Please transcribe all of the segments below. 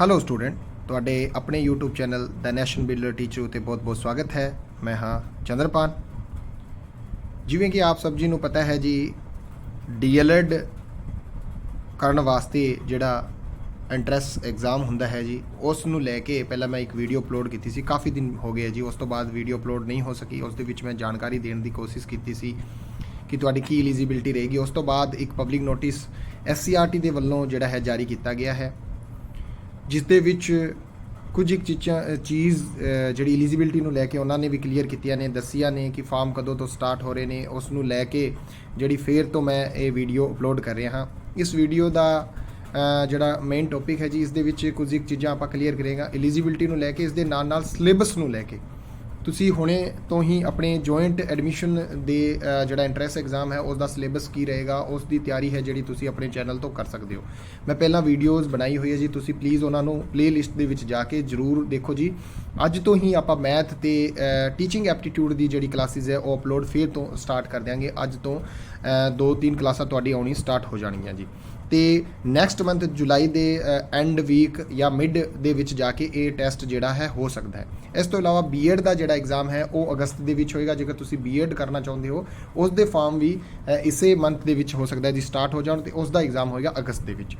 Hello student ਤੁਹਾਡੇ ਆਪਣੇ YouTube channel ਦਾ ਨੈਸ਼ਨਲ ਬਿਲਡਰ ਟੀਚਰ ਉਤੇ ਬਹੁਤ-ਬਹੁਤ ਸਵਾਗਤ ਹੈ। ਮੈਂ ਹਾਂ ਚੰਦਰਪਾਨ। ਜਿਵੇਂ ਕਿ ਆਪ ਸਭ ਜੀ ਨੂੰ ਪਤਾ ਹੈ ਜੀ ਡੀਐਲਐਡ ਕਰਨ ਵਾਸਤੇ ਜਿਹੜਾ ਐਂਟਰੈਂਸ ਐਗਜ਼ਾਮ ਹੁੰਦਾ ਹੈ ਜੀ, ਉਸ ਨੂੰ ਲੈ ਕੇ ਪਹਿਲਾਂ ਮੈਂ ਇੱਕ ਵੀਡੀਓ ਅਪਲੋਡ ਕੀਤੀ ਸੀ, ਕਾਫੀ ਦਿਨ ਹੋ ਗਏ ਜੀ, ਉਸ ਤੋਂ ਬਾਅਦ ਵੀਡੀਓ ਅਪਲੋਡ ਨਹੀਂ ਹੋ ਸਕੀ, ਉਸ ਦੇ ਵਿੱਚ ਮੈਂ ਜਾਣਕਾਰੀ ਦੇਣ ਦੀ ਕੋਸ਼ਿਸ਼ ਕੀਤੀ ਸੀ ਕਿ ਤੁਹਾਡੀ ਕੀ ਐਲੀਜੀਬਿਲਟੀ ਰਹੇਗੀ। ਉਸ ਤੋਂ ਬਾਅਦ ਇੱਕ ਪਬਲਿਕ ਨੋਟਿਸ ਐਸਸੀਆਰਟੀ ਦੇ ਵੱਲੋਂ ਜਿਹੜਾ ਹੈ ਜਾਰੀ ਕੀਤਾ ਗਿਆ ਹੈ। ਜਿਸ ਦੇ ਵਿੱਚ ਕੁਝ ਇੱਕ ਚੀਜ਼ਾਂ ਚੀਜ਼ ਜਿਹੜੀ ਐਲੀਜੀਬਿਲਟੀ ਨੂੰ ਲੈ ਕੇ ਉਹਨਾਂ ਨੇ ਵੀ ਕਲੀਅਰ ਕੀਤੀਆਂ ਨੇ, ਦੱਸੀਆਂ ਨੇ ਕਿ ਫਾਰਮ ਕਦੋਂ ਤੋਂ ਸਟਾਰਟ ਹੋ ਰਹੇ ਨੇ, ਉਸ ਨੂੰ ਲੈ ਕੇ ਜਿਹੜੀ ਫੇਰ ਤੋਂ ਮੈਂ ਇਹ ਵੀਡੀਓ ਅਪਲੋਡ ਕਰ ਰਿਹਾ ਹਾਂ। ਇਸ ਵੀਡੀਓ ਦਾ ਜਿਹੜਾ ਮੇਨ ਟੌਪਿਕ ਹੈ ਜੀ, ਇਸ ਦੇ ਵਿੱਚ ਕੁਝ ਇੱਕ ਚੀਜ਼ਾਂ ਆਪਾਂ ਕਲੀਅਰ ਕਰੇਗਾ। ਐਲੀਜੀਬਿਲਟੀ ਨੂੰ ਲੈ ਕੇ, ਇਸ ਦੇ ਨਾਲ ਨਾਲ ਸਿਲੇਬਸ ਨੂੰ ਲੈ ਕੇ। ਤੁਸੀਂ ਹੁਣੇ ਤੋਂ ਹੀ ਆਪਣੇ ਜੁਆਇੰਟ ਐਡਮਿਸ਼ਨ ਦੇ ਜਿਹੜਾ ਐਂਟਰੈਂਸ ਐਗਜ਼ਾਮ ਹੈ ਉਸ ਦਾ ਸਿਲੇਬਸ ਕੀ ਰਹੇਗਾ ਉਸ ਦੀ ਤਿਆਰੀ ਹੈ ਜਿਹੜੀ ਤੁਸੀਂ ਆਪਣੇ ਚੈਨਲ ਤੋਂ ਕਰ ਸਕਦੇ ਹੋ। ਮੈਂ ਪਹਿਲਾਂ ਵੀਡੀਓਜ਼ ਬਣਾਈ ਹੋਈ ਹੈ ਜੀ ਤੁਸੀਂ ਪਲੀਜ਼ ਉਹਨਾਂ ਨੂੰ ਪਲੇਲਿਸਟ ਦੇ ਵਿੱਚ ਜਾ ਕੇ ਜਰੂਰ ਦੇਖੋ ਜੀ। ਅੱਜ ਤੋਂ ਹੀ ਆਪਾਂ ਮੈਥ ਤੇ ਟੀਚਿੰਗ ਐਪਟੀਟਿਊਡ ਦੀ ਜਿਹੜੀ ਕਲਾਸਿਸ ਹੈ ਉਹ ਅਪਲੋਡ ਫੇਰ ਤੋਂ ਸਟਾਰਟ ਕਰ ਦਿਆਂਗੇ। ਅੱਜ ਤੋਂ ਅ, ਦੋ ਤਿੰਨ ਕਲਾਸਾਂ ਤੁਹਾਡੀ ਆਉਣੀ ਸਟਾਰਟ ਹੋ ਜਾਣਗੀਆਂ ਜੀ। ਤੇ ਨੈਕਸਟ ਮੰਥ ਜੁਲਾਈ ਦੇ ਐਂਡ ਵੀਕ ਜਾਂ ਮਿਡ ਦੇ ਵਿੱਚ ਜਾ ਕੇ ਇਹ ਟੈਸਟ ਜਿਹੜਾ ਹੈ ਹੋ ਸਕਦਾ ਹੈ। ਇਸ ਤੋਂ ਇਲਾਵਾ ਬੀਐਡ ਦਾ ਜਿਹੜਾ ਐਗਜ਼ਾਮ ਹੈ, ਉਹ ਅਗਸਤ ਦੇ ਵਿੱਚ ਹੋਏਗਾ। ਜੇਕਰ ਤੁਸੀਂ ਬੀਐਡ ਕਰਨਾ ਚਾਹੁੰਦੇ ਹੋ, ਉਸ ਦੇ ਫਾਰਮ ਵੀ ਇਸੇ ਮੰਥ ਦੇ ਵਿੱਚ ਹੋ ਸਕਦਾ ਹੈ, ਜੀ ਸਟਾਰਟ ਹੋ ਜਾਣ ਤੇ ਉਸ ਦਾ ਐਗਜ਼ਾਮ ਹੋਏਗਾ ਅਗਸਤ ਦੇ ਵਿੱਚ।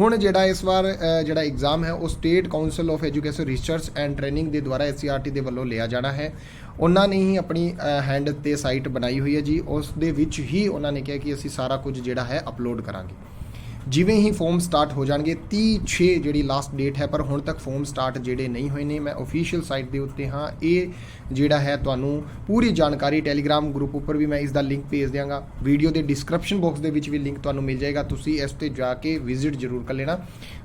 ਹੁਣ ਜਿਹੜਾ ਇਸ ਵਾਰ ਜਿਹੜਾ ਐਗਜ਼ਾਮ ਹੈ, ਉਹ State Council of Education Research and Training ਦੇ ਦੁਆਰਾ ਐਸਸੀਆਰਟੀ ਦੇ ਵੱਲੋਂ ਲਿਆ ਜਾਣਾ ਹੈ। ਉਹਨਾਂ ਨੇ ਹੀ ਆਪਣੀ ਹੈਂਡ ਤੇ ਸਾਈਟ ਬਣਾਈ ਹੋਈ ਹੈ ਜੀ। ਉਸ ਦੇ ਵਿੱਚ ਹੀ ਉਹਨਾਂ ਨੇ ਕਿਹਾ ਕਿ ਅਸੀਂ ਸਾਰਾ ਕੁਝ ਜਿਹੜਾ ਹੈ ਅਪਲੋਡ ਕਰਾਂਗੇ। ਜਿਵੇਂ ਹੀ ਫਾਰਮ ਸਟਾਰਟ ਹੋ ਜਾਣਗੇ 30 6 ਜਿਹੜੀ ਲਾਸਟ ਡੇਟ ਹੈ, ਪਰ ਹੁਣ ਤੱਕ ਫਾਰਮ ਸਟਾਰਟ ਜਿਹੜੇ ਨਹੀਂ ਹੋਏ ਨੇ, ਮੈਂ ਅਫੀਸ਼ੀਅਲ ਸਾਈਟ ਦੇ ਉੱਤੇ ਹਾਂ। ਇਹ ਜਿਹੜਾ ਹੈ ਤੁਹਾਨੂੰ ਪੂਰੀ ਜਾਣਕਾਰੀ ਟੈਲੀਗ੍ਰਾਮ ਗਰੁੱਪ ਉੱਪਰ ਵੀ ਮੈਂ ਇਸ ਦਾ ਲਿੰਕ ਭੇਜ ਦਿਆਂਗਾ। ਵੀਡੀਓ ਦੇ ਡਿਸਕ੍ਰਿਪਸ਼ਨ ਬਾਕਸ ਦੇ ਵਿੱਚ ਵੀ ਲਿੰਕ ਤੁਹਾਨੂੰ ਮਿਲ ਜਾਏਗਾ। ਤੁਸੀਂ ਇਸ ਤੇ ਜਾ ਕੇ ਵਿਜ਼ਿਟ ਜ਼ਰੂਰ ਕਰ ਲੈਣਾ।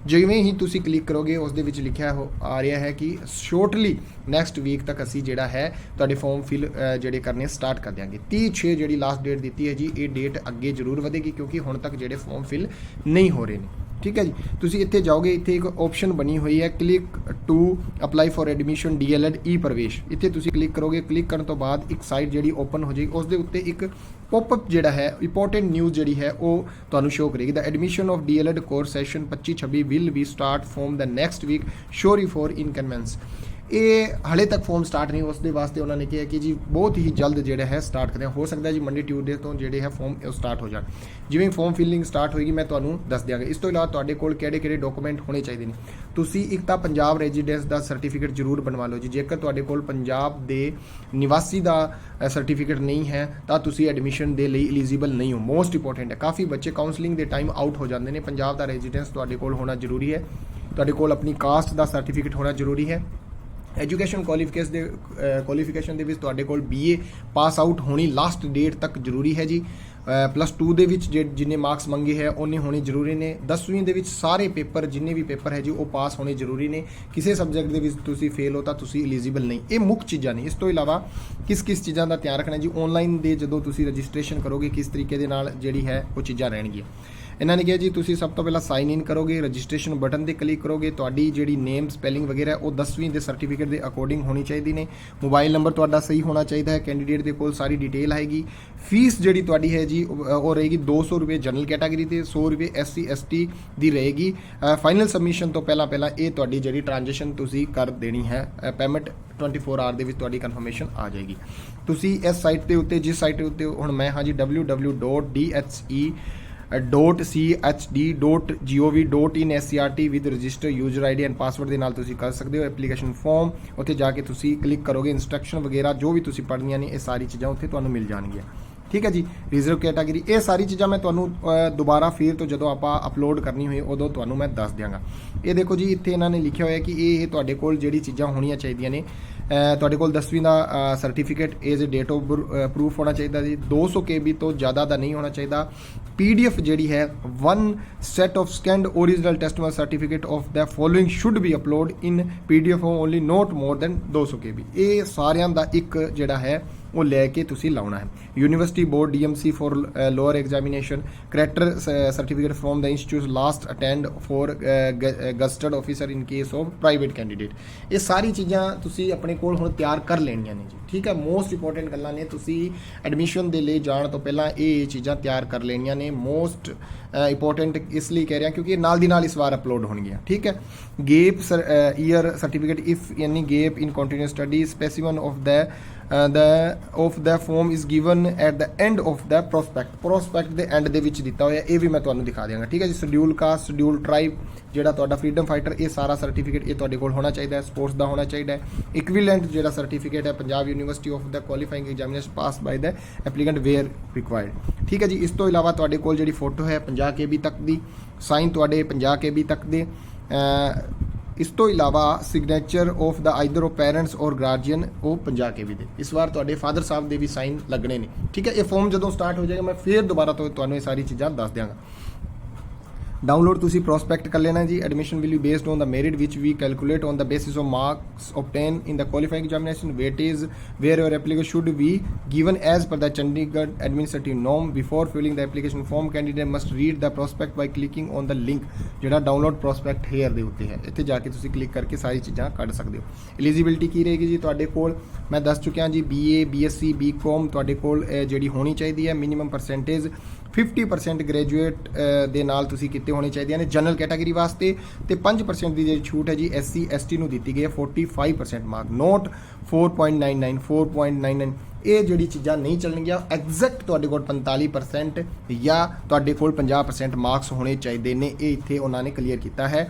ਜਿਵੇਂ ਹੀ ਤੁਸੀਂ ਕਲਿੱਕ ਕਰੋਗੇ, ਉਸ ਦੇ ਵਿੱਚ ਲਿਖਿਆ ਹੋ ਆ ਰਿਹਾ ਹੈ ਕਿ ਸ਼ੋਰਟਲੀ ਨੈਕਸਟ ਵੀਕ ਤੱਕ ਅਸੀਂ ਜਿਹੜਾ ਹੈ, ਤੁਹਾਡੇ ਫਾਰਮ ਫਿਲ ਜਿਹੜੇ ਕਰਨੇ ਸਟਾਰਟ ਕਰ ਦਿਆਂਗੇ। 30 6 ਜਿਹੜੀ ਲਾਸਟ ਡੇਟ ਦਿੱਤੀ ਹੈ ਜੀ, ਇਹ ਡੇਟ ਅੱਗੇ ਜ਼ਰੂਰ ਵਧੇਗੀ, ਕਿਉਂਕਿ ਹੁਣ ਤੱਕ ਜਿਹੜੇ ਫਾਰਮ ਫਿਲ ਨਹੀਂ ਹੋ ਰਹੇ ਨੇ। ਠੀਕ ਹੈ ਜੀ। ਤੁਸੀਂ ਇੱਥੇ ਜਾਓਗੇ, ਇੱਥੇ ਇੱਕ ਆਪਸ਼ਨ ਬਣੀ ਹੋਈ ਹੈ click to apply for admission D El Ed e Pravesh ਇੱਥੇ ਤੁਸੀਂ ਕਲਿੱਕ ਕਰੋਗੇ ਕਲਿੱਕ ਕਰਨ ਤੋਂ ਬਾਅਦ ਇੱਕ ਸਾਈਟ ਜਿਹੜੀ ਓਪਨ ਹੋ ਜਾਏਗੀ, ਉਸ ਦੇ ਉੱਤੇ ਇੱਕ ਪੌਪਅਪ ਜਿਹੜਾ ਹੈ ਇੰਪੋਰਟੈਂਟ ਨਿਊਜ਼ ਜਿਹੜੀ ਹੈ, ਉਹ ਤੁਹਾਨੂੰ ਸ਼ੋ ਕਰੇਗੀ। The admission of D El Ed course session 25 26 will be start from the next week sorry for inconvenience ਇਹ ਹਲੇ ਤੱਕ ਫਾਰਮ ਸਟਾਰਟ ਨਹੀਂ ਉਸ ਦੇ ਵਾਸਤੇ ਉਹਨਾਂ ਨੇ ਕਿਹਾ ਕਿ ਜੀ ਬਹੁਤ ਹੀ ਜਲਦ ਜਿਹੜਾ ਹੈ ਸਟਾਰਟ ਕਰਦੇ ਹਾਂ ਹੋ ਸਕਦਾ ਹੈ ਜੀ ਮੰਡੇ ਟਿਊਜ਼ਡੇ ਤੋਂ ਜਿਹੜੇ ਹੈ ਫਾਰਮ ਸਟਾਰਟ ਹੋ ਜਾਣ। ਜਿਵੇਂ ਫਾਰਮ ਫਿਲਿੰਗ ਸਟਾਰਟ ਹੋਏਗੀ, ਮੈਂ ਤੁਹਾਨੂੰ ਦੱਸ ਦਿਆਂਗਾ। ਇਸ ਤੋਂ ਇਲਾਵਾ ਤੁਹਾਡੇ ਕੋਲ ਕਿਹੜੇ ਕਿਹੜੇ ਡਾਕੂਮੈਂਟ ਹੋਣੇ ਚਾਹੀਦੇ ਨੇ? ਤੁਸੀਂ ਇੱਕ ਤਾਂ ਪੰਜਾਬ ਰੈਜ਼ੀਡੈਂਸ ਦਾ ਸਰਟੀਫਿਕੇਟ ਜ਼ਰੂਰ ਬਣਵਾ ਲਓ ਜੀ। ਜੇਕਰ ਤੁਹਾਡੇ ਕੋਲ ਪੰਜਾਬ ਦੇ ਨਿਵਾਸੀ ਦਾ ਸਰਟੀਫਿਕੇਟ ਨਹੀਂ ਹੈ, ਤਾਂ ਤੁਸੀਂ ਐਡਮਿਸ਼ਨ ਦੇ ਲਈ ਐਲੀਜੀਬਲ ਨਹੀਂ ਹੋ। ਮੋਸਟ ਇੰਪੋਰਟੈਂਟ ਹੈ। ਕਾਫੀ ਬੱਚੇ ਕਾਉਂਸਲਿੰਗ ਦੇ ਟਾਈਮ ਆਊਟ ਹੋ ਜਾਂਦੇ ਨੇ। ਪੰਜਾਬ ਦਾ ਰੈਜ਼ੀਡੈਂਸ ਤੁਹਾਡੇ ਕੋਲ ਹੋਣਾ ਜ਼ਰੂਰੀ ਹੈ। ਤੁਹਾਡੇ ਕੋਲ ਆਪਣੀ ਕਾਸਟ ਦਾ ਸਰਟੀਫਿਕੇਟ ਹੋਣਾ ਜ਼ਰੂਰੀ ਹੈ। ਐਜੂਕੇਸ਼ਨ ਕੁਆਲੀਫਿਕੇਸ਼ਨ ਦੇ ਕੁਆਲੀਫਿਕੇਸ਼ਨ ਦੇ ਵਿੱਚ ਤੁਹਾਡੇ ਕੋਲ BA ਪਾਸ ਆਊਟ ਹੋਣੀ ਲਾਸਟ ਡੇਟ ਤੱਕ ਜ਼ਰੂਰੀ ਹੈ ਜੀ। ਪਲੱਸ 2 ਦੇ ਵਿੱਚ ਜੇ ਜਿੰਨੇ ਮਾਰਕਸ ਮੰਗੇ ਹੈ ਉਹਨੇ ਹੋਣੇ ਜ਼ਰੂਰੀ ਨੇ। 10ਵੀਂ ਦੇ ਵਿੱਚ ਸਾਰੇ ਪੇਪਰ, ਜਿੰਨੇ ਵੀ ਪੇਪਰ ਹੈ ਜੀ, ਉਹ ਪਾਸ ਹੋਣੇ ਜ਼ਰੂਰੀ ਨੇ। ਕਿਸੇ ਸਬਜੈਕਟ ਦੇ ਵਿੱਚ ਤੁਸੀਂ ਫੇਲ ਹੋ ਤਾਂ ਤੁਸੀਂ ਐਲੀਜੀਬਲ ਨਹੀਂ। ਇਹ ਮੁੱਖ ਚੀਜ਼ਾਂ ਨੇ। ਇਸ ਤੋਂ ਇਲਾਵਾ ਕਿਸ ਕਿਸ ਚੀਜ਼ਾਂ ਦਾ ਧਿਆਨ ਰੱਖਣਾ ਜੀ? ਆਨਲਾਈਨ ਦੇ ਜਦੋਂ ਤੁਸੀਂ ਰਜਿਸਟ੍ਰੇਸ਼ਨ ਕਰੋਗੇ, ਕਿਸ ਤਰੀਕੇ ਦੇ ਨਾਲ ਜਿਹੜੀ ਹੈ, ਉਹ ਚੀਜ਼ਾਂ ਰਹਿਣਗੀਆਂ। ਇਹਨਾਂ ਨੇ ਕਿਹਾ ਜੀ, ਤੁਸੀਂ ਸਭ ਤੋਂ ਪਹਿਲਾਂ ਸਾਈਨ ਇਨ ਕਰੋਗੇ ਰਜਿਸਟ੍ਰੇਸ਼ਨ ਬਟਨ ਤੇ ਕਲਿੱਕ ਕਰੋਗੇ, ਤੁਹਾਡੀ ਜਿਹੜੀ ਨੇਮ ਸਪੈਲਿੰਗ ਵਗੈਰਾ, ਉਹ 10ਵੀਂ ਦੇ ਸਰਟੀਫਿਕੇਟ ਦੇ ਅਕੋਰਡਿੰਗ ਹੋਣੀ ਚਾਹੀਦੀ ਨੇ। ਮੋਬਾਈਲ ਨੰਬਰ ਤੁਹਾਡਾ ਸਹੀ ਹੋਣਾ ਚਾਹੀਦਾ ਹੈ ਕੈਂਡੀਡੇਟ ਦੇ ਕੋਲ ਸਾਰੀ ਡਿਟੇਲ ਆਏਗੀ। ਫੀਸ ਜਿਹੜੀ ਤੁਹਾਡੀ ਹੈ ਜੀ, ਉਹ ਉਹ ਰਹੇਗੀ 200 ਰੁਪਏ ਜਨਰਲ ਕੈਟਾਗਰੀ ਤੇ 100 ਰੁਪਏ ਐਸਸੀ ਐਸਟੀ ਦੀ ਰਹੇਗੀ। ਫਾਈਨਲ ਸਬਮਿਸ਼ਨ ਤੋਂ ਪਹਿਲਾਂ ਪਹਿਲਾਂ ਇਹ ਤੁਹਾਡੀ ਜਿਹੜੀ ਟ੍ਰਾਂਜੈਕਸ਼ਨ ਤੁਸੀਂ ਕਰ ਦੇਣੀ ਹੈ ਪੇਮੈਂਟ 24 ਆਰ ਦੇ ਵਿੱਚ ਤੁਹਾਡੀ ਕਨਫਰਮੇਸ਼ਨ ਆ ਜਾਏਗੀ। ਤੁਸੀਂ ਇਸ ਸਾਈਟ ਦੇ ਉੱਤੇ, ਜਿਸ ਸਾਈਟ ਦੇ ਉੱਤੇ ਹੁਣ ਮੈਂ ਹਾਂ ਜੀ www.dhe .chd.gov.in SCRT with register user ID and password ਦੇ ਨਾਲ ਤੁਸੀਂ ਕਰ ਸਕਦੇ ਹੋ ਐਪਲੀਕੇਸ਼ਨ ਫਾਰਮ ਉੱਥੇ ਜਾ ਕੇ ਤੁਸੀਂ ਕਲਿੱਕ ਕਰੋਗੇ ਇਨਸਟਰਕਸ਼ਨ ਵਗੈਰਾ, ਜੋ ਵੀ ਤੁਸੀਂ ਪੜ੍ਹਨੀਆਂ ਨੇ, ਇਹ ਸਾਰੀ ਚੀਜ਼ਾਂ ਉੱਥੇ ਤੁਹਾਨੂੰ ਮਿਲ ਜਾਣਗੀਆਂ। ਠੀਕ ਹੈ ਜੀ ਰਿਜ਼ਰਵ ਕੈਟਾਗਰੀ ਇਹ ਸਾਰੀ ਚੀਜ਼ਾਂ ਮੈਂ ਤੁਹਾਨੂੰ ਦੁਬਾਰਾ ਫੇਰ ਤੋਂ ਜਦੋਂ ਆਪਾਂ ਅਪਲੋਡ ਕਰਨੀ ਹੋਈ ਉਦੋਂ ਤੁਹਾਨੂੰ ਮੈਂ ਦੱਸ ਦਿਆਂਗਾ। ਇਹ ਦੇਖੋ ਜੀ, ਇੱਥੇ ਇਹਨਾਂ ਨੇ ਲਿਖਿਆ ਹੋਇਆ ਕਿ ਇਹ ਤੁਹਾਡੇ ਕੋਲ ਜਿਹੜੀ ਚੀਜ਼ਾਂ ਹੋਣੀਆਂ ਚਾਹੀਦੀਆਂ ਨੇ ਤੁਹਾਡੇ ਕੋਲ 10ਵੀਂ ਦਾ certificate age uh date of proof ਹੋਣਾ ਚਾਹੀਦਾ ਜੀ 200 ਕੇਬੀ ਤੋਂ ਜ਼ਿਆਦਾ ਦਾ ਨਹੀਂ ਹੋਣਾ ਚਾਹੀਦਾ। ਪੀਡੀਐਫ ਜਿਹੜੀ ਹੈ one set of scanned origignal testimony certificate of the following should be upload in pdf form only, not more than 200 kb ਇਹ ਸਾਰਿਆਂ ਦਾ ਇੱਕ ਜਿਹੜਾ ਹੈ ਉਹ ਲੈ ਕੇ ਤੁਸੀਂ ਲਾਉਣਾ ਹੈ। University board DMC for lower examination character certificate from the institute last attend for gazetted officer in case of private candidate ਇਹ ਸਾਰੀ ਚੀਜ਼ਾਂ ਤੁਸੀਂ ਆਪਣੇ ਕੋਲ ਹੁਣ ਤਿਆਰ ਕਰ ਲੈਣੀਆਂ ਨੇ ਜੀ। ਠੀਕ ਹੈ? ਮੋਸਟ ਇੰਪੋਰਟੈਂਟ ਗੱਲਾਂ ਨੇ। ਤੁਸੀਂ ਐਡਮਿਸ਼ਨ ਦੇ ਲਈ ਜਾਣ ਤੋਂ ਪਹਿਲਾਂ ਇਹ ਇਹ ਚੀਜ਼ਾਂ ਤਿਆਰ ਕਰ ਲੈਣੀਆਂ ਨੇ। ਮੋਸਟ ਇੰਪੋਰਟੈਂਟ ਇਸ ਲਈ ਕਹਿ ਰਿਹਾ ਕਿਉਂਕਿ ਇਹ ਨਾਲ ਦੀ ਨਾਲ ਇਸ ਵਾਰ ਅਪਲੋਡ ਹੋਣਗੀਆਂ। ਠੀਕ ਹੈ? ਗੇਪ ਈਅਰ ਸਰਟੀਫਿਕੇਟ ਇਫ ਯਾਨੀ gap in continuous study specimen of the uh, the of the is given at the end end of prospect prospect ਦੇ ਐਂਡ ਦੇ ਵਿੱਚ ਦਿੱਤਾ ਹੋਇਆ ਇਹ ਵੀ ਮੈਂ ਤੁਹਾਨੂੰ ਦਿਖਾ ਦਿਆਂਗਾ ਠੀਕ ਹੈ ਜੀ? ਸ਼ਡਿਊਲ ਕਾਸਟ ਸ਼ਡਿਊਲ ਟ੍ਰਾਈਬ ਜਿਹੜਾ ਤੁਹਾਡਾ ਫਰੀडम ਫਾਈਟਰ ਇਹ ਸਾਰਾ ਸਰਟੀਫਿਕੇਟ ਇਹ ਤੁਹਾਡੇ ਕੋਲ ਹੋਣਾ ਚਾਹੀਦਾ ਹੈ ਸਪੋਰਟਸ ਦਾ ਹੋਣਾ ਚਾਹੀਦਾ ਹੈ। ਇਕਵੀਲੈਂਟ ਜਿਹੜਾ ਸਰਟੀਫਿਕੇਟ ਹੈ Punjab university of the qualifying examination pass by the applicant were required ਠੀਕ ਹੈ ਜੀ? ਇਸ ਤੋਂ ਇਲਾਵਾ ਤੁਹਾਡੇ ਕੋਲ ਜਿਹੜੀ ਫੋਟੋ ਹੈ 50 ਕੇਬੀ ਤੱਕ ਦੀ ਸਾਈਨ ਤੁਹਾਡੇ 50 ਕੇਬੀ ਤੱਕ ਦੇ ਇਸ ਤੋਂ ਇਲਾਵਾ signature of the either of parents or guardian ਉਹ 50 ਕੇਬੀ ਦੇ। ਇਸ ਵਾਰ ਤੁਹਾਡੇ ਫਾਦਰ ਸਾਹਿਬ ਦੇ ਵੀ ਸਾਈਨ ਲੱਗਣੇ ਨੇ। ਠੀਕ ਹੈ, ਇਹ ਫਾਰਮ ਜਦੋਂ ਸਟਾਰਟ ਹੋ ਜਾਏਗਾ, ਮੈਂ ਫੇਰ ਦੁਬਾਰਾ ਤੋਂ ਤੁਹਾਨੂੰ ਇਹ ਸਾਰੀ ਚੀਜ਼ਾਂ ਦੱਸ ਦਿਆਂਗਾ। ਡਾਊਨਲੋਡ ਤੁਸੀਂ ਪ੍ਰੋਸਪੈਕਟ ਕਰ ਲੈਣਾ ਜੀ admission will be based on the merit which we calculate on the basis of marks obtained in the qualifying examination weightage where your application should be given as per the Chandigarh administrative norm before filling the application form candidate must read the prospect by clicking on the link ਜਿਹੜਾ download prospect here ਦੇ ਉੱਤੇ ਹੈ ਇੱਥੇ ਜਾ ਕੇ ਤੁਸੀਂ click ਕਰਕੇ ਸਾਰੀ ਚੀਜ਼ਾਂ ਕੱਢ ਸਕਦੇ ਹੋ ਐਲੀਜੀਬਿਲਟੀ ਕੀ ਰਹੇਗੀ ਜੀ ਤੁਹਾਡੇ ਕੋਲ ਮੈਂ ਦੱਸ ਚੁੱਕਿਆ ਜੀ BA BSc BCom ਤੁਹਾਡੇ ਕੋਲ ਅਹ, ਜਿਹੜੀ ਹੋਣੀ ਚਾਹੀਦੀ ਹੈ ਮਿਨੀਮਮ ਪਰਸੈਂਟੇਜ 50% ਗ੍ਰੈਜੂਏਟ ਦੇ ਨਾਲ ਤੁਸੀਂ ਕੀਤੇ ਹੋਣੇ ਚਾਹੀਦੇ ਨੇ ਜਨਰਲ ਕੈਟਾਗਰੀ ਵਾਸਤੇ ਤੇ 5% ਦੀ ਜਿਹੜੀ ਛੂਟ ਹੈ ਜੀ SC, ST ਨੂੰ ਦਿੱਤੀ ਗਈ ਹੈ 45% ਮਾਰਕ ਨੋਟ 4.99 4.99 ਇਹ ਜਿਹੜੀ ਚੀਜ਼ਾਂ ਨਹੀਂ ਚੱਲਣਗੀਆਂ ਐਗਜ਼ੈਕਟ ਤੁਹਾਡੇ ਕੋਲ 45% ਜਾਂ ਤੁਹਾਡੇ ਕੋਲ 50% ਮਾਰਕਸ ਹੋਣੇ ਚਾਹੀਦੇ ਨੇ, ਇਹ ਇੱਥੇ ਉਹਨਾਂ ਨੇ ਕਲੀਅਰ ਕੀਤਾ ਹੈ।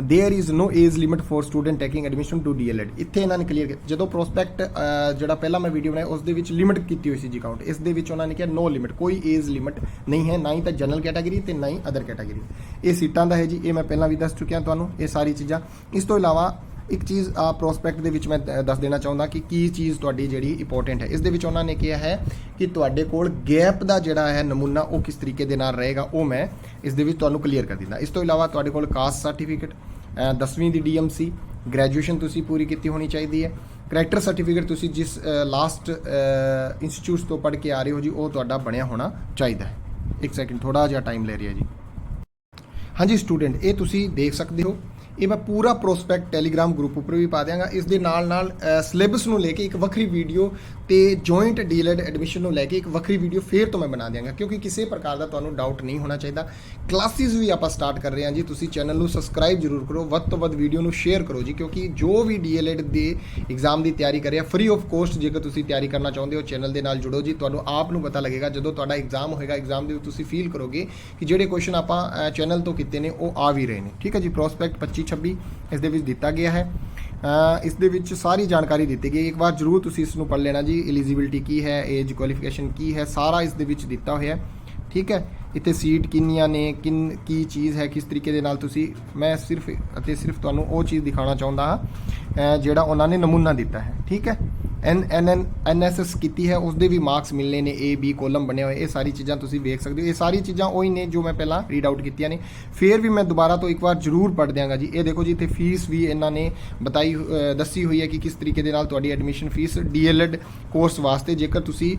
There is no age limit for student taking admission to D El Ed ਇੱਥੇ ਇਹਨਾਂ ਨੇ ਕਲੀਅਰ ਕੀਤਾ। ਜਦੋਂ ਪ੍ਰੋਸਪੈਕਟ ਜਿਹੜਾ ਪਹਿਲਾਂ ਮੈਂ ਵੀਡੀਓ ਬਣਾਇਆ ਉਸ ਦੇ ਵਿੱਚ ਲਿਮਿਟ ਕੀਤੀ ਹੋਈ ਸੀ ਜੀ ਕਾਊਂਟ ਇਸ ਦੇ ਵਿੱਚ ਉਹਨਾਂ ਨੇ ਕਿਹਾ ਨੋ ਲਿਮਿਟ ਕੋਈ ਏਜ ਲਿਮਿਟ ਨਹੀਂ ਹੈ, ਨਾ ਹੀ ਤਾਂ ਜਨਰਲ ਕੈਟਾਗਰੀ ਤੇ ਨਾ ਹੀ ਅਦਰ ਕੈਟਾਗਰੀ ਇਹ ਸੀਟਾਂ ਦਾ ਹੈ ਜੀ, ਇਹ ਮੈਂ ਪਹਿਲਾਂ ਵੀ ਦੱਸ ਚੁੱਕਿਆ ਤੁਹਾਨੂੰ, ਇਹ ਸਾਰੀ ਚੀਜ਼ਾਂ। ਇਸ ਤੋਂ ਇਲਾਵਾ ਇੱਕ ਚੀਜ਼ ਆ ਪ੍ਰੋਸਪੈਕਟ ਦੇ ਵਿੱਚ ਮੈਂ ਦ- ਦੱਸ ਦੇਣਾ ਚਾਹੁੰਦਾ ਕਿ ਕੀ ਚੀਜ਼ ਤੁਹਾਡੀ ਜਿਹੜੀ ਇੰਪੋਰਟੈਂਟ ਹੈ। ਇਸ ਦੇ ਵਿੱਚ ਉਹਨਾਂ ਨੇ ਕਿਹਾ ਹੈ ਕਿ ਤੁਹਾਡੇ ਕੋਲ ਗੈਪ ਦਾ ਜਿਹੜਾ ਹੈ ਨਮੂਨਾ ਉਹ ਕਿਸ ਤਰੀਕੇ ਦੇ ਨਾਲ ਰਹੇਗਾ, ਉਹ ਮੈਂ ਇਸ ਦੇ ਵਿੱਚ ਤੁਹਾਨੂੰ ਕਲੀਅਰ ਕਰ ਦਿੰਦਾ। ਇਸ ਤੋਂ ਇਲਾਵਾ ਤੁਹਾਡੇ ਕੋਲ ਕਾਸਟ ਸਰਟੀਫਿਕੇਟ 10ਵੀਂ ਦੀ ਡੀਐਮਸੀ ਗ੍ਰੈਜੂਏਸ਼ਨ ਤੁਸੀਂ ਪੂਰੀ ਕੀਤੀ ਹੋਣੀ ਚਾਹੀਦੀ ਹੈ। ਕਰੈਕਟਰ ਸਰਟੀਫਿਕੇਟ ਤੁਸੀਂ ਜਿਸ ਲਾਸਟ ਇੰਸਟੀਚਿਊਟਸ ਤੋਂ ਪੜ੍ਹ ਕੇ ਆ ਰਹੇ ਹੋ ਜੀ, ਉਹ ਤੁਹਾਡਾ ਬਣਿਆ ਹੋਣਾ ਚਾਹੀਦਾ ਹੈ। ਇੱਕ ਸੈਕਿੰਡ ਥੋੜਾ ਜਿਹਾ ਟਾਈਮ ਲੈ ਰਿਹਾ ਜੀ। ਹਾਂਜੀ ਸਟੂਡੈਂਟ ਇਹ ਤੁਸੀਂ ਦੇਖ ਸਕਦੇ ਹੋ। ਇਹ ਮੈਂ ਪੂਰਾ ਪ੍ਰੋਸਪੈਕਟ ਟੈਲੀਗ੍ਰਾਮ ਗਰੁੱਪ ਉੱਪਰ ਵੀ ਪਾ ਦਿਆਂਗਾ। ਇਸ ਦੇ ਨਾਲ ਨਾਲ ਸਿਲੇਬਸ ਨੂੰ ਲੈ ਕੇ ਇੱਕ ਵੱਖਰੀ ਵੀਡੀਓ ਤੇ ਜੁਆਇੰਟ ਡੀਐਲਐਡ ਐਡਮਿਸ਼ਨ ਨੂੰ ਲੈ ਕੇ ਇੱਕ ਵੱਖਰੀ ਵੀਡੀਓ ਫੇਰ ਤੋਂ ਮੈਂ ਬਣਾ ਦਿਆਂਗਾ। ਕਿਉਂਕਿ ਕਿਸੇ ਪ੍ਰਕਾਰ ਦਾ ਤੁਹਾਨੂੰ ਡਾਊਟ ਨਹੀਂ ਹੋਣਾ ਚਾਹੀਦਾ। ਕਲਾਸਿਸ ਵੀ ਆਪਾਂ ਸਟਾਰਟ ਕਰ ਰਹੇ ਹਾਂ ਜੀ। ਤੁਸੀਂ ਚੈਨਲ ਨੂੰ ਸਬਸਕ੍ਰਾਈਬ ਜ਼ਰੂਰ ਕਰੋ। ਵੱਧ ਤੋਂ ਵੱਧ ਵੀਡੀਓ ਨੂੰ ਸ਼ੇਅਰ ਕਰੋ ਜੀ। ਕਿਉਂਕਿ ਜੋ ਵੀ ਡੀਐਲਐਡ ਦੇ ਐਗਜ਼ਾਮ ਦੀ ਤਿਆਰੀ ਕਰ ਰਿਹਾ ਫ੍ਰੀ ਆਫ ਕੋਸਟ ਜੇਕਰ ਤੁਸੀਂ ਤਿਆਰੀ ਕਰਨਾ ਚਾਹੁੰਦੇ ਹੋ ਚੈਨਲ ਦੇ ਨਾਲ ਜੁੜੋ ਜੀ। ਤੁਹਾਨੂੰ ਆਪ ਨੂੰ ਪਤਾ ਲੱਗੇਗਾ, ਜਦੋਂ ਤੁਹਾਡਾ ਐਗਜ਼ਾਮ ਹੋਏਗਾ ਐਗਜ਼ਾਮ ਦੇ ਵਿੱਚ ਤੁਸੀਂ ਫੀਲ ਕਰੋਗੇ ਕਿ ਜਿਹੜੇ ਕੁਐਸਚਨ ਆਪਾਂ ਚੈਨਲ ਤੋਂ ਕੀਤੇ ਨੇ, ਉਹ ਆ ਵੀ ਰਹੇ ਨੇ। ਠੀਕ ਹੈ ਜੀ? ਪ੍ਰੋਸਪੈਕਟ 25 26 ਇਸ ਦੇ ਵਿੱਚ ਦਿੱਤਾ ਗਿਆ ਹੈ। ਇਸ ਦੇ ਵਿੱਚ ਸਾਰੀ ਜਾਣਕਾਰੀ ਦਿੱਤੀ ਗਈ ਇੱਕ ਵਾਰ ਜਰੂਰ ਤੁਸੀਂ ਇਸ ਨੂੰ ਪੜ੍ਹ ਲੈਣਾ ਜੀ। ਐਲੀਜੀਬਿਲਟੀ ਕੀ ਹੈ? ਏਜ ਕੁਆਲੀਫਿਕੇਸ਼ਨ ਕੀ ਹੈ? ਸਾਰਾ ਇਸ ਦੇ ਵਿੱਚ ਦਿੱਤਾ ਹੋਇਆ ਹੈ। ਠੀਕ ਹੈ? ਇੱਥੇ ਸੀਟ ਕਿੰਨੀਆਂ ਨੇ? ਕਿੰਨ, ਕੀ ਚੀਜ਼ ਹੈ? ਕਿਸ ਤਰੀਕੇ ਦੇ ਨਾਲ ਤੁਸੀਂ, ਮੈਂ ਸਿਰਫ ਅਤੇ ਸਿਰਫ ਤੁਹਾਨੂੰ ਉਹ ਚੀਜ਼ ਦਿਖਾਉਣਾ ਚਾਹੁੰਦਾ ਹਾਂ ਜਿਹੜਾ ਉਹਨਾਂ ਨੇ ਨਮੂਨਾ ਦਿੱਤਾ ਹੈ। ਠੀਕ ਹੈ? ਐਨ ਐਨ ਐਨ, ਐਨਐਸਐਸ ਕੀਤੀ ਹੈ ਉਸ ਦੇ ਵੀ ਮਾਰਕਸ ਮਿਲਨੇ ਨੇ ਏ ਬੀ ਕੋਲਮ ਬਣੇ ਹੋਏ ਇਹ ਸਾਰੀ ਚੀਜ਼ਾਂ ਤੁਸੀਂ ਵੇਖ ਸਕਦੇ ਹੋ। ਇਹ ਸਾਰੀ ਚੀਜ਼ਾਂ ਉਹੀ ਨੇ ਜੋ ਮੈਂ ਪਹਿਲਾਂ ਰੀਡ ਆਊਟ ਕੀਤੀਆਂ ਨੇ। ਫਿਰ ਵੀ ਮੈਂ ਦੁਬਾਰਾ ਤੋਂ ਇੱਕ ਵਾਰ ਜ਼ਰੂਰ ਪੜ੍ਹ ਦਿਆਂਗਾ ਜੀ। ਇਹ ਦੇਖੋ ਜੀ, ਇੱਥੇ ਫੀਸ ਵੀ ਇਹਨਾਂ ਨੇ ਬਤਾਈ ਦੱਸੀ ਹੋਈ ਹੈ ਕਿ ਕਿਸ ਤਰੀਕੇ ਦੇ ਨਾਲ ਤੁਹਾਡੀ ਐਡਮਿਸ਼ਨ ਫੀਸ ਡੀਐਲਐਡ ਕੋਰਸ ਵਾਸਤੇ ਜੇਕਰ ਤੁਸੀਂ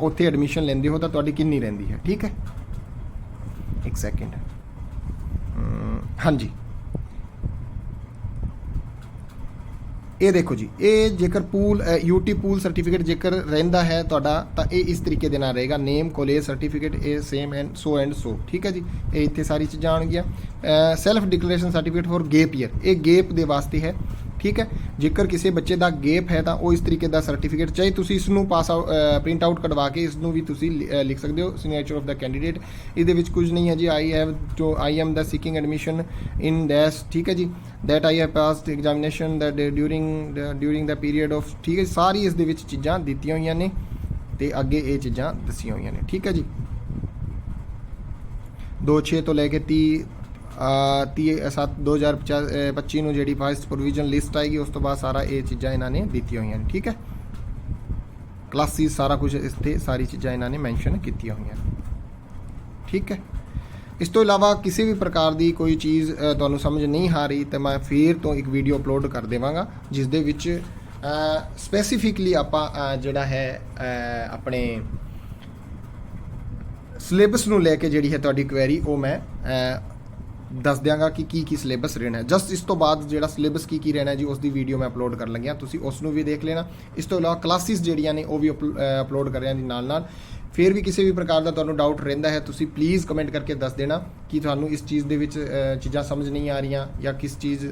ਉੱਥੇ ਐਡਮਿਸ਼ਨ ਲੈਂਦੇ ਹੋ ਤਾਂ ਤੁਹਾਡੀ ਕਿੰਨੀ ਰਹਿੰਦੀ ਹੈ, ਠੀਕ ਹੈ? ਇੱਕ ਸੈਕਿੰਡ ਹਾਂਜੀ। ਇਹ ਦੇਖੋ ਜੀ, ਇਹ ਜੇਕਰ ਪੂਲ ਯੂਟੀ ਪੂਲ ਸਰਟੀਫਿਕੇਟ ਜੇਕਰ ਰਹਿੰਦਾ ਹੈ ਤੁਹਾਡਾ, ਤਾਂ ਇਹ ਇਸ ਤਰੀਕੇ ਦੇ ਨਾਲ ਰਹੇਗਾ। ਨੇਮ ਕਾਲਜ ਸਰਟੀਫਿਕੇਟ ਇਹ same and so and so ਠੀਕ ਹੈ ਜੀ? ਇਹ ਇੱਥੇ ਸਾਰੀ ਚੀਜ਼ਾਂ ਆਉਣਗੀਆਂ। Self declaration certificate for gap year ਇਹ ਗੇਪ ਦੇ ਵਾਸਤੇ ਹੈ। ਠੀਕ ਹੈ? ਜੇਕਰ ਕਿਸੇ ਬੱਚੇ ਦਾ ਗੇਪ ਹੈ ਤਾਂ ਉਹ ਇਸ ਤਰੀਕੇ ਦਾ ਸਰਟੀਫਿਕੇਟ ਚਾਹੇ ਤੁਸੀਂ ਇਸ ਨੂੰ ਪਾਸ ਆਊਟ ਪ੍ਰਿੰਟ ਆਊਟ ਕਢਵਾ ਕੇ ਇਸ ਨੂੰ ਵੀ ਤੁਸੀਂ ਲਿ- ਲਿਖ ਸਕਦੇ ਹੋ ਸਿਗਨੇਚਰ ਆਫ ਦਾ ਕੈਂਡੀਡੇਟ ਇਹਦੇ ਵਿੱਚ ਕੁਝ ਨਹੀਂ ਹੈ ਜੀ। I have to I am the seeking admission in dash ਠੀਕ ਹੈ ਜੀ? That I have passed examination that during during the, during the ਠੀਕ ਹੈ ਸਾਰੀ ਇਸ ਦੇ ਵਿੱਚ ਚੀਜ਼ਾਂ ਦਿੱਤੀਆਂ ਹੋਈਆਂ ਨੇ ਤੇ ਅੱਗੇ ਇਹ ਚੀਜ਼ਾਂ ਦੱਸੀਆਂ ਹੋਈਆਂ ਨੇ। ਠੀਕ ਹੈ ਜੀ? 26 ਤੋਂ ਲੈ ਕੇ 30 30 7 2025 ਨੂੰ ਜਿਹੜੀ ਫਸਟ ਪ੍ਰੋਵੀਜ਼ਨ ਲਿਸਟ ਆਏਗੀ, ਉਸ ਤੋਂ ਬਾਅਦ ਸਾਰਾ ਇਹ ਚੀਜ਼ਾਂ ਇਹਨਾਂ ਨੇ ਦਿੱਤੀਆਂ ਹੋਈਆਂ ਨੇ, ਠੀਕ ਹੈ? ਕਲਾਸਿਸ ਸਾਰਾ ਕੁਝ ਇਸ ਤੇ ਸਾਰੀ ਚੀਜ਼ਾਂ ਇਹਨਾਂ ਨੇ ਮੈਂਸ਼ਨ ਕੀਤੀਆਂ ਹੋਈਆਂ ਠੀਕ ਹੈ? ਇਸ ਤੋਂ ਇਲਾਵਾ ਕਿਸੇ ਵੀ ਪ੍ਰਕਾਰ ਦੀ ਕੋਈ ਚੀਜ਼ ਤੁਹਾਨੂੰ ਸਮਝ ਨਹੀਂ ਆ ਰਹੀ, ਤਾਂ ਮੈਂ ਫੇਰ ਤੋਂ ਇੱਕ ਵੀਡੀਓ ਅਪਲੋਡ ਕਰ ਦੇਵਾਂਗਾ, ਜਿਸ ਦੇ ਵਿੱਚ ਸਪੈਸੀਫਿਕਲੀ ਆਪਾਂ ਜਿਹੜਾ ਹੈ ਆਪਣੇ ਸਿਲੇਬਸ ਨੂੰ ਲੈ ਕੇ ਜਿਹੜੀ ਹੈ ਤੁਹਾਡੀ ਕੁਐਰੀ ਉਹ ਮੈਂ ਦੱਸ ਦਿਆਂਗਾ ਕਿ ਕੀ ਕੀ ਸਿਲੇਬਸ ਰਹਿਣਾ ਹੈ। ਜਸਟ ਇਸ ਤੋਂ ਬਾਅਦ ਜਿਹੜਾ ਸਿਲੇਬਸ ਕੀ ਕੀ ਰਹਿਣਾ ਜੀ, ਉਸ ਦੀ ਵੀਡੀਓ ਮੈਂ ਅਪਲੋਡ ਕਰਨ ਲੱਗਿਆ। ਤੁਸੀਂ ਉਸ ਨੂੰ ਵੀ ਦੇਖ ਲੈਣਾ। ਇਸ ਤੋਂ ਇਲਾਵਾ ਕਲਾਸਿਸ ਜਿਹੜੀਆਂ ਨੇ, ਉਹ ਵੀ ਅਪਲੋਡ ਕਰ ਰਿਹਾ ਜੀ ਨਾਲ ਨਾਲ ਫਿਰ ਵੀ ਕਿਸੇ ਵੀ ਪ੍ਰਕਾਰ ਦਾ ਤੁਹਾਨੂੰ ਡਾਊਟ ਰਹਿੰਦਾ ਹੈ, ਤੁਸੀਂ ਪਲੀਜ਼ ਕਮੈਂਟ ਕਰਕੇ ਦੱਸ ਦੇਣਾ ਕਿ ਤੁਹਾਨੂੰ ਇਸ ਚੀਜ਼ ਦੇ ਵਿੱਚ ਚੀਜ਼ਾਂ ਸਮਝ ਨਹੀਂ ਆ ਰਹੀਆਂ ਜਾਂ ਕਿਸ ਚੀਜ਼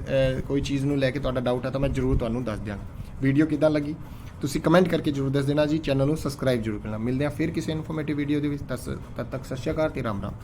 ਕੋਈ ਚੀਜ਼ ਨੂੰ ਲੈ ਕੇ ਤੁਹਾਡਾ ਡਾਊਟ ਹੈ ਤਾਂ ਮੈਂ ਜ਼ਰੂਰ ਤੁਹਾਨੂੰ ਦੱਸ ਦਿਆਂਗਾ। ਵੀਡੀਓ ਕਿਦਾਂ ਲੱਗੀ? ਤੁਸੀਂ ਕਮੈਂਟ ਕਰਕੇ ਜ਼ਰੂਰ ਦੱਸ ਦੇਣਾ ਜੀ। ਚੈਨਲ ਨੂੰ ਸਬਸਕ੍ਰਾਈਬ ਜ਼ਰੂਰ ਕਰਨਾ। ਮਿਲਦੇ ਹਾਂ ਫਿਰ ਕਿਸੇ ਇਨਫੋਰਮੇਟਿਵ ਵੀਡੀਓ ਦੇ ਵਿੱਚ। ਤਦ ਤਦ ਤੱਕ ਸਤਿ ਸ਼੍ਰੀ ਅਕਾਲ ਤੇ ਰਾਮ ਰਾਮ